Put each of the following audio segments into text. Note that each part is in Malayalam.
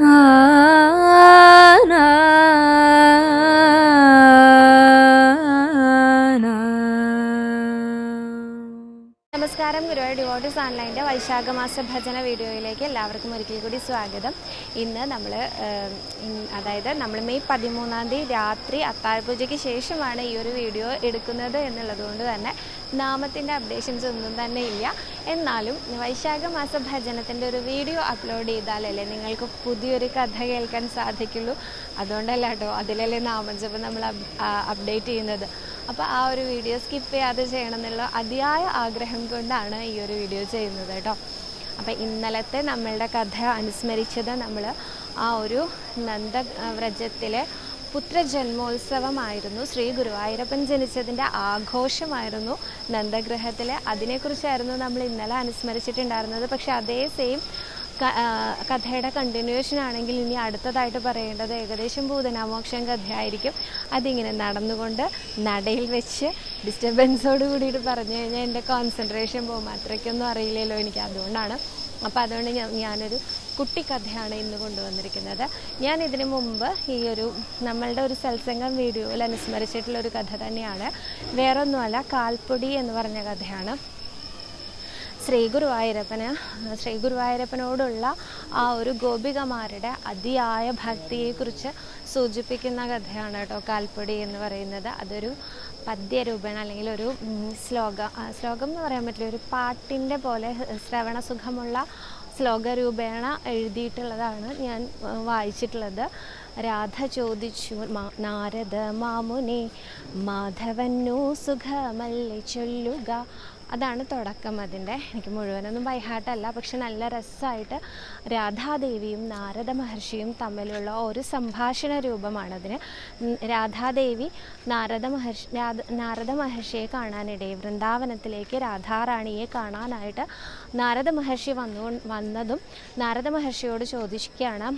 啊。ഓൺലൈന്റെ വൈശാഖമാസ ഭജന വീഡിയോയിലേക്ക് എല്ലാവർക്കും ഒരിക്കൽ കൂടി സ്വാഗതം. ഇന്ന് നമ്മൾ അതായത് നമ്മൾ മെയ് പതിമൂന്നാം തീയതി രാത്രി അത്താഴപൂജയ്ക്ക് ശേഷമാണ് ഈ ഒരു വീഡിയോ എടുക്കുന്നത് എന്നുള്ളതുകൊണ്ട് തന്നെ നാമത്തിന്റെ അപ്ഡേഷൻസ് ഒന്നും തന്നെ ഇല്ല. എന്നാലും വൈശാഖമാസ ഭജനത്തിന്റെ ഒരു വീഡിയോ അപ്ലോഡ് ചെയ്താലല്ലേ നിങ്ങൾക്ക് പുതിയൊരു കഥ കേൾക്കാൻ സാധിക്കുള്ളൂ. അതുകൊണ്ടല്ല കേട്ടോ അതിലല്ലേ നാമജപം നമ്മൾ അപ്ഡേറ്റ് ചെയ്യുന്നത്. അപ്പോൾ ആ ഒരു വീഡിയോ സ്കിപ്പ് ചെയ്യാതെ ചെയ്യണം എന്നുള്ള അതിയായ ആഗ്രഹം കൊണ്ടാണ് ഈ ഒരു വീഡിയോ ചെയ്യുന്നത് കേട്ടോ. അപ്പോൾ ഇന്നലത്തെ നമ്മളുടെ കഥ അനുസ്മരിച്ചത് നമ്മൾ ആ ഒരു നന്ദ വ്രജത്തിലെ പുത്രജന്മോത്സവമായിരുന്നു. ശ്രീ ഗുരുവായൂരപ്പൻ ജനിച്ചതിന്റെ ആഘോഷമായിരുന്നു നന്ദഗ്രഹത്തിലെ. അതിനെക്കുറിച്ചായിരുന്നു നമ്മൾ ഇന്നലെ അനുസ്മരിച്ചിട്ടുണ്ടായിരുന്നത്. പക്ഷേ അതേ സെയിം കഥയുടെ കണ്ടിന്യൂവേഷൻ ആണെങ്കിൽ ഇനി അടുത്തതായിട്ട് പറയേണ്ടത് ഏകദേശം ഭൂതനാമോക്ഷം കഥയായിരിക്കും. അതിങ്ങനെ നടന്നുകൊണ്ട് നടയിൽ വെച്ച് ഡിസ്റ്റർബൻസോട് കൂടിയിട്ട് പറഞ്ഞു കഴിഞ്ഞാൽ എന്റെ കോൺസെൻട്രേഷൻ പോകും അത്രയ്ക്കൊന്നും അറിയില്ലല്ലോ എനിക്ക് അതുകൊണ്ടാണ്. അപ്പോൾ അതുകൊണ്ട് ഞാൻ ഞാനൊരു കുട്ടിക്കഥയാണ് ഇന്ന് കൊണ്ടുവന്നിരിക്കുന്നത്. ഞാൻ ഇതിനു മുമ്പ് ഈ ഒരു നമ്മളുടെ ഒരു സത്സംഗം വീഡിയോയിൽ അനുസ്മരിച്ചിട്ടുള്ള ഒരു കഥ തന്നെയാണ്. വേറൊന്നുമല്ല കാൽപ്പൊടി എന്ന് പറഞ്ഞ കഥയാണ്. ശ്രീ ഗുരുവായൂരപ്പന് ശ്രീ ഗുരുവായൂരപ്പനോടുള്ള ആ ഒരു ഗോപികമാരുടെ അതിയായ ഭക്തിയെക്കുറിച്ച് സൂചിപ്പിക്കുന്ന കഥയാണ് കേട്ടോ കാൽപ്പൊടി എന്ന് പറയുന്നത്. അതൊരു പദ്യരൂപേണ അല്ലെങ്കിൽ ഒരു ശ്ലോക ശ്ലോകം എന്ന് പറയാൻ പറ്റില്ല ഒരു പാട്ടിന്റെ പോലെ ശ്രവണ സുഖമുള്ള ശ്ലോകരൂപേണ എഴുതിയിട്ടുള്ളതാണ് ഞാൻ വായിച്ചിട്ടുള്ളത്. രാധ ചോദിച്ചു നാരദ മാമുനെ മാധവന്നു സുഖമല്ലേ ചൊല്ലുക? അതാണ് തുടക്കം അതിന്റെ. എനിക്ക് മുഴുവനൊന്നും ബൈഹാട്ടല്ല പക്ഷെ നല്ല രസമായിട്ട് രാധാദേവിയും നാരദ മഹർഷിയും തമ്മിലുള്ള ഒരു സംഭാഷണ രൂപമാണതിന് രാധാദേവി നാരദ മഹർഷി നാരദ മഹർഷിയെ കാണാനിടയിൽ വൃന്ദാവനത്തിലേക്ക് രാധാറാണിയെ കാണാനായിട്ട് നാരദ മഹർഷി വന്നു വന്നതും നാരദ മഹർഷിയോട് ചോദിക്കുകയാണ്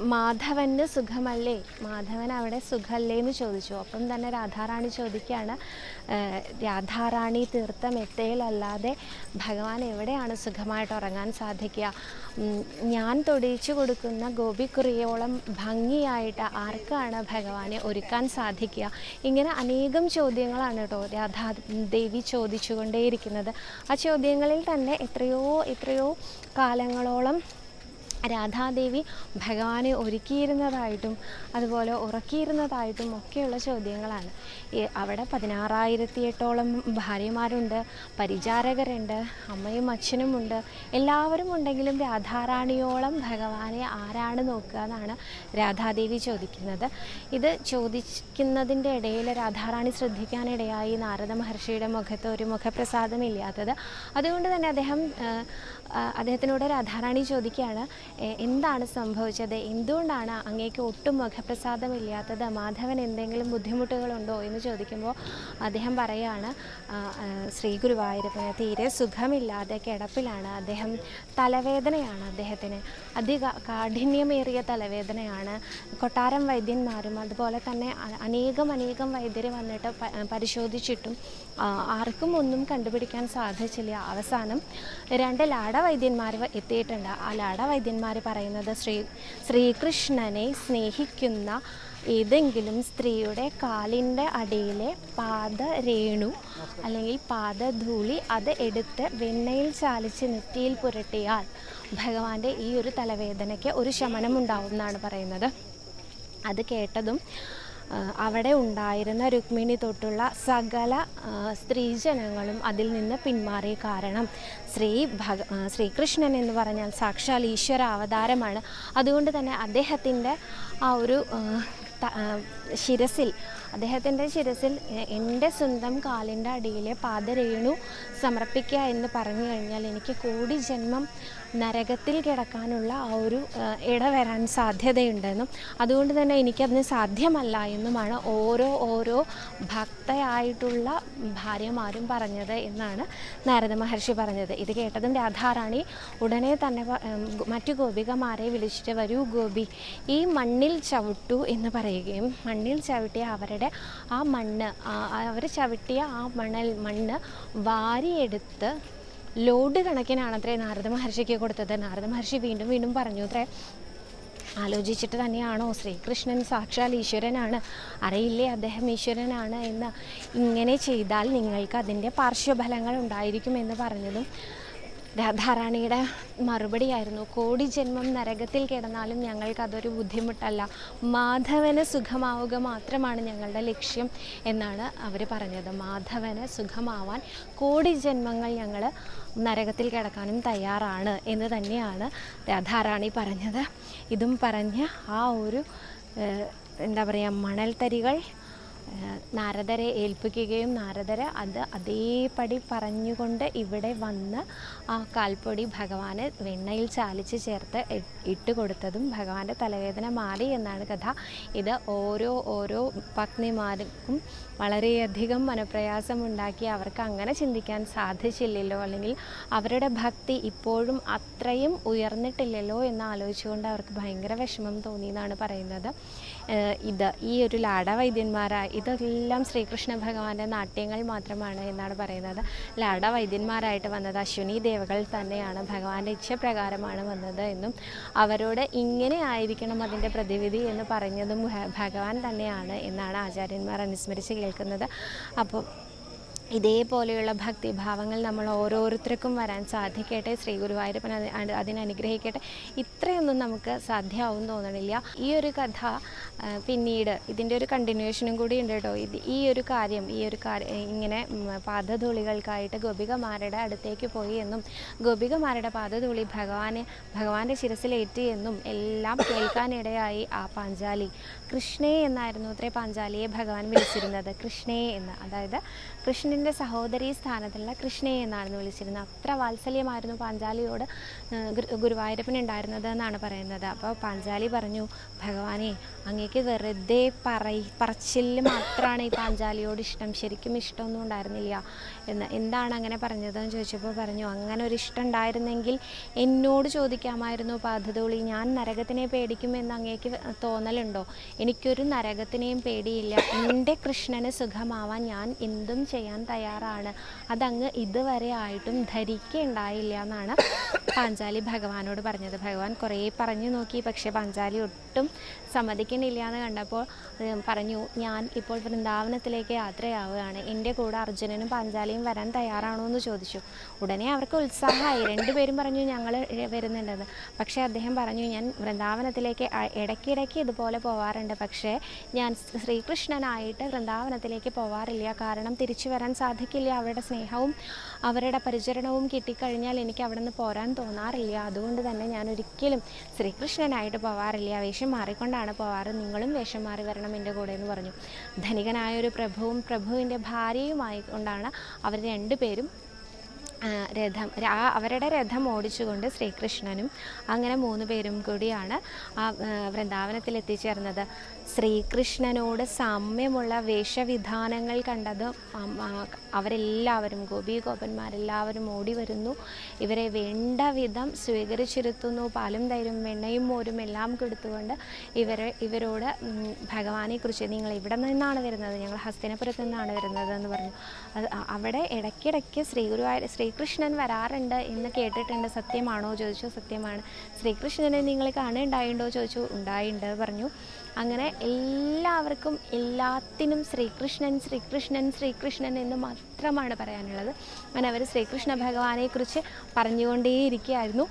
മാധവന് സുഖമല്ലേ? മാധവൻ അവിടെ സുഖമല്ലേ എന്ന് ചോദിച്ചു. അപ്പം തന്നെ രാധാറാണി ചോദിക്കുകയാണ് "ഏഹ്, രാധാറാണി തീർത്ത മെത്തയിലല്ലാതെ ഭഗവാൻ എവിടെയാണ് സുഖമായിട്ട് ഉറങ്ങാൻ സാധിക്കുക? ഞാൻ തൊടിയിച്ചു കൊടുക്കുന്ന ഗോപിക്കുറിയോളം ഭംഗിയായിട്ട് ആർക്കാണ് ഭഗവാനെ ഒരുക്കാൻ സാധിക്കുക? ഇങ്ങനെ അനേകം ചോദ്യങ്ങളാണ് കേട്ടോ രാധാ ദേവി ചോദിച്ചുകൊണ്ടേയിരിക്കുന്നത്. ആ ചോദ്യങ്ങളിൽ തന്നെ എത്രയോ എത്രയോ കാലങ്ങളോളം രാധാദേവി ഭഗവാനെ ഒരുക്കിയിരുന്നതായിട്ടും അതുപോലെ ഉറക്കിയിരുന്നതായിട്ടും ഒക്കെയുള്ള ചോദ്യങ്ങളാണ്. അവിടെ പതിനാറായിരത്തി എട്ടോളം ഭാര്യമാരുണ്ട് പരിചാരകരുണ്ട് അമ്മയും അച്ഛനുമുണ്ട്. എല്ലാവരും ഉണ്ടെങ്കിലും രാധാറാണിയോളം ഭഗവാനെ ആരാണ് നോക്കുക എന്നാണ് രാധാദേവി ചോദിക്കുന്നത്. ഇത് ചോദിക്കുന്നതിന്റെ ഇടയിൽ രാധാറാണി ശ്രദ്ധിക്കാനിടയായി. നാരദ മഹർഷിയുടെ മുഖത്ത് ഒരു മുഖപ്രസാദമില്ലാത്തത്. അതുകൊണ്ട് തന്നെ അദ്ദേഹം അദ്ദേഹത്തിനോട് രാധാറാണി ചോദിക്കുകയാണ് "എ- എന്താണ് സംഭവിച്ചത്? എന്തുകൊണ്ടാണ് അങ്ങേക്ക് ഒട്ടും മുഖപ്രസാദമില്ലാത്തത് മാധവൻ എന്തെങ്കിലും ബുദ്ധിമുട്ടുകളുണ്ടോ എന്ന് ചോദിക്കുമ്പോൾ അദ്ദേഹം പറയുകയാണ് "ആ, ആ, ശ്രീ ഗുരുവായൂരപ്പന് തീരെ സുഖമില്ലാതെ കിടപ്പിലാണ് അദ്ദേഹം തലവേദനയാണ് അദ്ദേഹത്തിന്. അധിക കാഠിന്യമേറിയ തലവേദനയാണ്. കൊട്ടാരം വൈദ്യന്മാരും അതുപോലെ തന്നെ അനേകം അനേകം വൈദ്യർ വന്നിട്ട് പരിശോധിച്ചിട്ടും ആർക്കും ഒന്നും കണ്ടുപിടിക്കാൻ സാധിച്ചില്ല. അവസാനം രണ്ട് ലാട വൈദ്യന്മാർ എത്തിയിട്ടുണ്ട്. ആ ലാട വൈദ്യന്മാർ പറയുന്നത് ശ്രീ ശ്രീകൃഷ്ണനെ സ്നേഹിക്കുന്ന ഏതെങ്കിലും സ്ത്രീയുടെ കാലിന്റെ അടിയിലെ പാദരേണു അല്ലെങ്കിൽ പാദധൂളി അത് എടുത്ത് വെണ്ണയിൽ ചാലിച്ച് നെറ്റിയിൽ പുരട്ടിയാൽ ഭഗവാന്റെ ഈ ഒരു തലവേദനയ്ക്ക് ഒരു ശമനം ഉണ്ടാവും എന്നാണ് പറയുന്നത്. അത് കേട്ടതും അവിടെ ഉണ്ടായിരുന്ന രുക്മിണി തൊട്ടുള്ള സകല സ്ത്രീജനങ്ങളും അതിൽ നിന്ന് പിന്മാറി കാരണം. ശ്രീ ഭഗ ശ്രീകൃഷ്ണൻ എന്ന് പറഞ്ഞാൽ സാക്ഷാൽ ഈശ്വര അവതാരമാണ്. അതുകൊണ്ട് തന്നെ അദ്ദേഹത്തിന്റെ ആ ഒരു ശിരസിൽ അദ്ദേഹത്തിന്റെ ശിരസിൽ എന്റെ സ്വന്തം കാലിന്റെ അടിയിലെ പാദരേണു സമർപ്പിക്കുക എന്ന് പറഞ്ഞു കഴിഞ്ഞാൽ എനിക്ക് കോടി ജന്മം നരകത്തിൽ കിടക്കാനുള്ള ആ ഒരു ഇട വരാൻ സാധ്യതയുണ്ടെന്നും അതുകൊണ്ട് തന്നെ എനിക്കതിന് സാധ്യമല്ല എന്നുമാണ് ഓരോ ഓരോ ഭക്തയായിട്ടുള്ള ഭാര്യമാരും പറഞ്ഞത് എന്നാണ് നാരദ മഹർഷി പറഞ്ഞത്. ഇത് കേട്ടതും രാധാറാണി ഉടനെ തന്നെ മറ്റു ഗോപികമാരെ വിളിച്ചിട്ട് വരൂ ഗോപി. ഈ മണ്ണിൽ ചവിട്ടു എന്ന് പറയുകയും മണ്ണിൽ ചവിട്ടിയ അവരുടെ ആ മണ്ണ് അവർ ചവിട്ടിയ ആ മണൽ മണ്ണ് വാരിയെടുത്ത് ലോഡ് കണക്കിനാണത്രേ നാരദ മഹർഷിക്ക് കൊടുത്തത്. നാരദ മഹർഷി വീണ്ടും വീണ്ടും പറഞ്ഞു അത്രേ ആലോചിച്ചിട്ട് തന്നെയാണോ ശ്രീകൃഷ്ണൻ സാക്ഷാൽ ഈശ്വരനാണ്? അറിയില്ലേ അദ്ദേഹം ഈശ്വരനാണ് എന്ന്? ഇങ്ങനെ ചെയ്താൽ നിങ്ങൾക്ക് അതിന്റെ പാർശ്വഫലങ്ങൾ ഉണ്ടായിരിക്കുമെന്ന് പറഞ്ഞതും രാധാറാണിയുടെ മറുപടിയായിരുന്നു. കോടി ജന്മം നരകത്തിൽ കിടന്നാലും ഞങ്ങൾക്ക് അതൊരു ബുദ്ധിമുട്ടല്ല. മാധവന് സുഖമാവുക മാത്രമാണ് ഞങ്ങളുടെ ലക്ഷ്യം എന്നാണ് അവർ പറഞ്ഞത്. മാധവന് സുഖമാവാൻ കോടി ജന്മങ്ങൾ ഞങ്ങൾ നരകത്തിൽ കിടക്കാനും തയ്യാറാണ് എന്ന് തന്നെയാണ് രാധാറാണി പറഞ്ഞത്. ഇതും പറഞ്ഞ് ആ ഒരു എന്താ പറയുക മണൽത്തരികൾ നാരദരെ ഏൽപ്പിക്കുകയും നാരദർ അത് അതേപടി പറഞ്ഞുകൊണ്ട് ഇവിടെ വന്ന് ആ കാൽപ്പൊടി ഭഗവാന് വെണ്ണയിൽ ചാലിച്ച് ചേർത്ത് ഇട്ട് കൊടുത്തതും ഭഗവാന്റെ തലവേദന മാറി എന്നാണ് കഥ. ഇത് ഓരോ ഓരോ പത്നിമാർക്കും വളരെയധികം മനപ്രയാസമുണ്ടാക്കി അവർക്ക് അങ്ങനെ ചിന്തിക്കാൻ സാധിച്ചില്ലല്ലോ. അല്ലെങ്കിൽ അവരുടെ ഭക്തി ഇപ്പോഴും അത്രയും ഉയർന്നിട്ടില്ലല്ലോ എന്ന് ആലോചിച്ചുകൊണ്ട് അവർക്ക് ഭയങ്കര വിഷമം തോന്നി എന്നാണ് പറയുന്നത്. ഇത് ഈ ഒരു ലാടവൈദ്യന്മാരായ ഇതെല്ലാം ശ്രീകൃഷ്ണ ഭഗവാന്റെ നാട്യങ്ങൾ മാത്രമാണ് എന്നാണ് പറയുന്നത്. ലാടവൈദ്യന്മാരായിട്ട് വന്നത് അശ്വിനി ദേവകൾ തന്നെയാണ്. ഭഗവാന്റെ ഇച്ഛപ്രകാരമാണ് വന്നത് എന്നും അവരോട് ഇങ്ങനെ ആയിരിക്കണം അതിന്റെ പ്രതിവിധി എന്ന് പറഞ്ഞതും ഭഗവാൻ തന്നെയാണ് എന്നാണ് ആചാര്യന്മാർ അനുസ്മരിച്ച് കേൾക്കുന്നത്. അപ്പോൾ ഇതേപോലെയുള്ള ഭക്തിഭാവങ്ങൾ നമ്മൾ ഓരോരുത്തർക്കും വരാൻ സാധിക്കട്ടെ. ശ്രീ ഗുരുവായൂരപ്പൻ അത് അത് അതിനനുഗ്രഹിക്കട്ടെ. ഇത്രയൊന്നും നമുക്ക് സാധ്യമാവും തോന്നണില്ല. ഈ ഒരു കഥ പിന്നീട് ഇതിന്റെ ഒരു കണ്ടിന്യൂഷനും കൂടി ഉണ്ട് കേട്ടോ. ഇത് ഈ ഒരു കാര്യം ഈ ഒരു കാര്യം ഇങ്ങനെ പാദധൂളികൾക്കായിട്ട് ഗോപികമാരുടെ അടുത്തേക്ക് പോയി എന്നും ഗോപികമാരുടെ പാദധൂളി ഭഗവാനെ ഭഗവാന്റെ ശിരസിലേറ്റി എന്നും എല്ലാം കേൾക്കാനിടയായി ആ പാഞ്ചാലി. കൃഷ്ണേ എന്നായിരുന്നു അത്രേ പാഞ്ചാലിയെ ഭഗവാൻ വിളിച്ചിരുന്നത്. കൃഷ്ണേ എന്ന്. അതായത് കൃഷ്ണന്റെ സഹോദരി സ്ഥാനത്തുള്ള കൃഷ്ണേ എന്നായിരുന്നു വിളിച്ചിരുന്നത്. അത്ര വാത്സല്യമായിരുന്നു പാഞ്ചാലിയോട് ഗുരുവായൂരപ്പനുണ്ടായിരുന്നത് എന്നാണ് പറയുന്നത്. അപ്പോൾ പാഞ്ചാലി പറഞ്ഞു ഭഗവാനെ അങ്ങേക്ക് വെറുതെ പറയി പറച്ചിൽ മാത്രമാണ് ഈ പാഞ്ചാലിയോട് ഇഷ്ടം. ശരിക്കും ഇഷ്ടമൊന്നും ഉണ്ടായിരുന്നില്ല. എന്ന് എന്താണ് അങ്ങനെ പറഞ്ഞതെന്ന് ചോദിച്ചപ്പോൾ പറഞ്ഞു അങ്ങനെ ഒരു ഇഷ്ടം ഉണ്ടായിരുന്നെങ്കിൽ എന്നോട് ചോദിക്കാമായിരുന്നു പാതതോളി ഞാൻ നരകത്തിനെ പേടിക്കുമെന്ന് അങ്ങേക്ക് തോന്നലുണ്ടോ? എനിക്കൊരു നരകത്തിനെയും പേടിയില്ല. എന്റെ കൃഷ്ണന് സുഖമാവാൻ ഞാൻ എന്തും ചെയ്യാൻ തയ്യാറാണ്. അതങ്ങ് ഇതുവരെ ആയിട്ടും ധരിക്കുകയുണ്ടായില്ല എന്നാണ് പാഞ്ചാലി ഭഗവാനോട് പറഞ്ഞത്. ഭഗവാൻ കുറേ പറഞ്ഞു നോക്കി പക്ഷേ പാഞ്ചാലി ഒട്ടും സമ്മതിക്കുന്നില്ല എന്ന് കണ്ടപ്പോൾ പറഞ്ഞു ഞാൻ ഇപ്പോൾ വൃന്ദാവനത്തിലേക്ക് യാത്രയാവുകയാണ്. എന്റെ കൂടെ അർജുനനും പാഞ്ചാലിയും വരാൻ തയ്യാറാണോ എന്ന് ചോദിച്ചു. ഉടനെ അവർക്ക് ഉത്സാഹമായി. രണ്ടുപേരും പറഞ്ഞു ഞങ്ങൾ വരുന്നുണ്ടെന്ന്. പക്ഷേ അദ്ദേഹം പറഞ്ഞു ഞാൻ വൃന്ദാവനത്തിലേക്ക് ഇടയ്ക്കിടയ്ക്ക് ഇതുപോലെ പോവാറുണ്ട്. പക്ഷേ ഞാൻ ശ്രീകൃഷ്ണനായിട്ട് വൃന്ദാവനത്തിലേക്ക് പോവാറില്ല. കാരണം തിരിച്ചു വരാൻ സാധിക്കില്ല. അവരുടെ സ്നേഹവും അവരുടെ പരിചരണവും കിട്ടിക്കഴിഞ്ഞാൽ എനിക്ക് അവിടെ നിന്ന് പോരാൻ തോന്നാറില്ല. അതുകൊണ്ട് തന്നെ ഞാൻ ഒരിക്കലും ശ്രീകൃഷ്ണനായിട്ട് പോവാറില്ല. വേഷം മാറിക്കൊണ്ടാണ് പോവാറ്. നിങ്ങളും വേഷം മാറി വരണം എന്റെ കൂടെ എന്ന് പറഞ്ഞു. ധനികനായ ഒരു പ്രഭുവും പ്രഭുവിന്റെ ഭാര്യയുമായി കൊണ്ടാണ് അവർ രണ്ടുപേരും രഥം അവരുടെ രഥം ഓടിച്ചുകൊണ്ട് ശ്രീകൃഷ്ണനും അങ്ങനെ മൂന്ന് പേരും കൂടിയാണ് ആ, വൃന്ദാവനത്തിൽ എത്തിച്ചേർന്നത്. ശ്രീകൃഷ്ണനോട് സാമ്യമുള്ള വേഷവിധാനങ്ങൾ കണ്ടത് അവരെല്ലാവരും ഗോപി ഗോപന്മാരെല്ലാവരും ഓടി വരുന്നു. ഇവരെ വേണ്ട വിധം സ്വീകരിച്ചിരുത്തുന്നു. പാലും തൈരും വെണ്ണയും മോരും എല്ലാം കൊടുത്തുകൊണ്ട് ഇവരെ ഇവരോട് ഭഗവാനെ കുറിച്ച് നിങ്ങൾ ഇവിടെ നിന്നാണ് വരുന്നത്. ഞങ്ങൾ ഹസ്തിനപുരത്ത് നിന്നാണ് വരുന്നത് എന്ന് പറഞ്ഞു. അവിടെ ഇടയ്ക്കിടയ്ക്ക് ശ്രീ ഗുരുവായൂർ ശ്രീകൃഷ്ണൻ വരാറുണ്ട് എന്ന് കേട്ടിട്ടുണ്ട്. സത്യമാണോ ചോദിച്ചു. സത്യമാണ്. ശ്രീകൃഷ്ണനെ നിങ്ങൾ കാണുന്നുണ്ടായിട്ടുണ്ടോ ചോദിച്ചു. ഉണ്ടായിട്ടുണ്ട് പറഞ്ഞു. അങ്ങനെ എല്ലാവർക്കും എല്ലാത്തിനും ശ്രീകൃഷ്ണൻ ശ്രീകൃഷ്ണൻ ശ്രീകൃഷ്ണൻ എന്ന് മാത്രമാണ് പറയാനുള്ളത്. അങ്ങനെ അവർ ശ്രീകൃഷ്ണ ഭഗവാനെക്കുറിച്ച് പറഞ്ഞുകൊണ്ടേയിരിക്കുകയായിരുന്നു.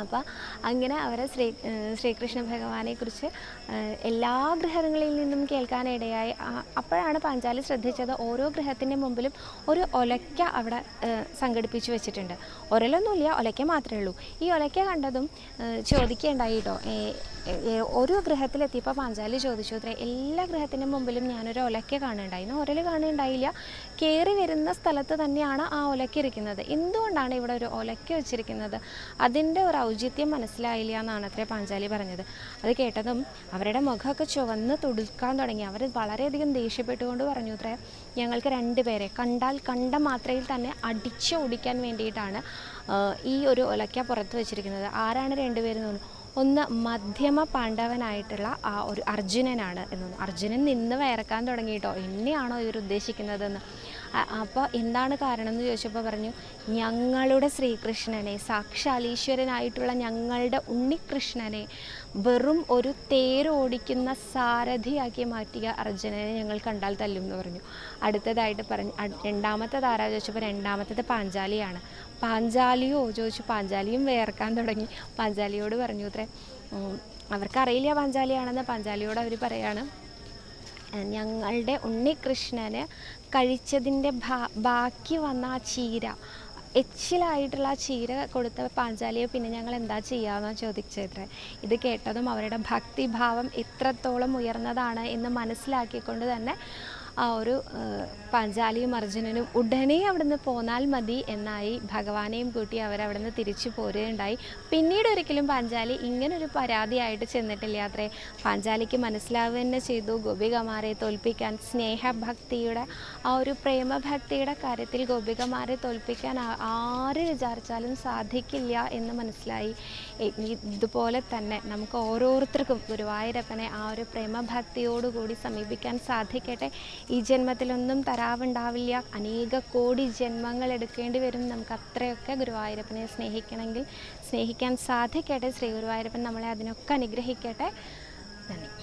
അപ്പോൾ അങ്ങനെ അവരെ ശ്രീ ശ്രീകൃഷ്ണ ഭഗവാനെക്കുറിച്ച് എല്ലാ ഗ്രഹങ്ങളിൽ നിന്നും കേൾക്കാനിടയായി. അപ്പോഴാണ് പാഞ്ചാലി ശ്രദ്ധിച്ചത് ഓരോ ഗ്രഹത്തിന്റെ മുമ്പിലും ഒരു ഒലയ്ക്ക അവിടെ സംഘടിപ്പിച്ചു വെച്ചിട്ടുണ്ട്. ഒരലൊന്നുമില്ല ഒലയ്ക്ക മാത്രമേ ഉള്ളൂ. ഈ ഒലയ്ക്ക കണ്ടതും ഏഹ് ഓരോ ഗ്രഹത്തിലെത്തിയപ്പോൾ പാഞ്ചാലി ചോദിച്ചു അത്രേ എല്ലാ ഗ്രഹത്തിന്റെ മുമ്പിലും ഞാനൊരു ഒലയ്ക്ക കാണുന്നുണ്ടായിരുന്നു. ഒരൽ കാണുന്നുണ്ടായില്ല. കയറി വരുന്ന സ്ഥലത്ത് തന്നെയാണ് ആ ഒലക്ക ഇരിക്കുന്നത്. എന്തുകൊണ്ടാണ് ഇവിടെ ഒരു ഒലക്ക വെച്ചിരിക്കുന്നത്? അതിന്റെ ഒരു ഔചിത്യം മനസ്സിലായില്ല എന്നാണ് അത്രേ പാഞ്ചാലി പറഞ്ഞത്. അത് കേട്ടതും അവരുടെ മുഖമൊക്കെ ചുവന്ന് തുടുക്കാൻ തുടങ്ങി. അവർ വളരെയധികം ദേഷ്യപ്പെട്ടുകൊണ്ട് പറഞ്ഞു അത്രേ ഞങ്ങൾക്ക് രണ്ടുപേരെ കണ്ടാൽ കണ്ട മാത്രയിൽ തന്നെ അടിച്ചു ഓടിക്കാൻ വേണ്ടിയിട്ടാണ് ഈ ഒരു ഒലയ്ക്ക പുറത്ത് വെച്ചിരിക്കുന്നത്. ആരാണ് രണ്ടുപേരും തോന്നുന്നു? ഒന്ന് മധ്യമ പാണ്ഡവനായിട്ടുള്ള ആ ഒരു അർജുനനാണ് എന്ന് അർജുനൻ നിന്ന് വയറക്കാൻ തുടങ്ങിയിട്ടോ എന്നെയാണോ ഇവർ ഉദ്ദേശിക്കുന്നതെന്ന്. അപ്പോൾ എന്താണ് കാരണം എന്ന് ചോദിച്ചപ്പോൾ പറഞ്ഞു ഞങ്ങളുടെ ശ്രീകൃഷ്ണനെ സാക്ഷാൽ ഈശ്വരനായിട്ടുള്ള ഞങ്ങളുടെ ഉണ്ണികൃഷ്ണനെ വെറും ഒരു തേരോടിക്കുന്ന സാരഥിയാക്കി മാറ്റിയ അർജുനനെ ഞങ്ങൾ കണ്ടാൽ തല്ലും എന്ന് പറഞ്ഞു. അടുത്തതായിട്ട് പറഞ്ഞു രണ്ടാമത്തെ താര ചോദിച്ചപ്പോൾ രണ്ടാമത്തത് പാഞ്ചാലിയാണ്. പാഞ്ചാലിയോ? ചോദിച്ചു. പാഞ്ചാലിയും വേർക്കാൻ തുടങ്ങി. പാഞ്ചാലിയോട് പറഞ്ഞു അത്രേ അവർക്കറിയില്ല പാഞ്ചാലിയാണെന്ന്. പാഞ്ചാലിയോട് അവർ പറയാണ് ഞങ്ങളുടെ ഉണ്ണികൃഷ്ണന് കഴിച്ചതിന്റെ ബാക്കി വന്ന ആ ചീര എച്ചിലായിട്ടുള്ള ആ ചീര കൊടുത്ത പാഞ്ചാലിയെ പിന്നെ ഞങ്ങൾ എന്താ ചെയ്യാമെന്നാണ് ചോദിച്ചത്രേ ഇത് കേട്ടതും അവരുടെ ഭക്തിഭാവം എത്രത്തോളം ഉയർന്നതാണ് എന്ന് മനസ്സിലാക്കിക്കൊണ്ട് തന്നെ ആ ഒരു പഞ്ചാലിയും അർജുനനും ഉടനെ അവിടുന്ന് പോന്നാൽ മതി എന്നായി ഭഗവാനെയും കൂട്ടി അവരവിടുന്ന് തിരിച്ചു പോരുകയുണ്ടായി. പിന്നീട് ഒരിക്കലും പാഞ്ചാലി ഇങ്ങനൊരു പരാതിയായിട്ട് ചെന്നിട്ടില്ല അത്രേ പാഞ്ചാലിക്ക് മനസ്സിലാവുക തന്നെ ചെയ്തു. ഗോപികമാരെ തോൽപ്പിക്കാൻ സ്നേഹഭക്തിയുടെ ആ ഒരു പ്രേമഭക്തിയുടെ കാര്യത്തിൽ ഗോപികമാരെ തോൽപ്പിക്കാൻ ആര് വിചാരിച്ചാലും സാധിക്കില്ല എന്ന് മനസ്സിലായി. ഇതുപോലെ തന്നെ നമുക്ക് ഓരോരുത്തർക്കും ഗുരുവായൂരപ്പനെ ആ ഒരു പ്രേമഭക്തിയോടുകൂടി സമീപിക്കാൻ സാധിക്കട്ടെ ഈ ജന്മത്തിലൊന്നും തരാവുണ്ടാവില്ല. അനേക കോടി ജന്മങ്ങൾ എടുക്കേണ്ടി വരും. നമുക്ക് അത്രയൊക്കെ ഗുരുവായൂരപ്പനെ സ്നേഹിക്കണമെങ്കിൽ സ്നേഹിക്കാൻ സാധിക്കട്ടെ. ശ്രീ ഗുരുവായൂരപ്പൻ നമ്മളെ അതിനൊക്കെ അനുഗ്രഹിക്കട്ടെ. നന്ദി.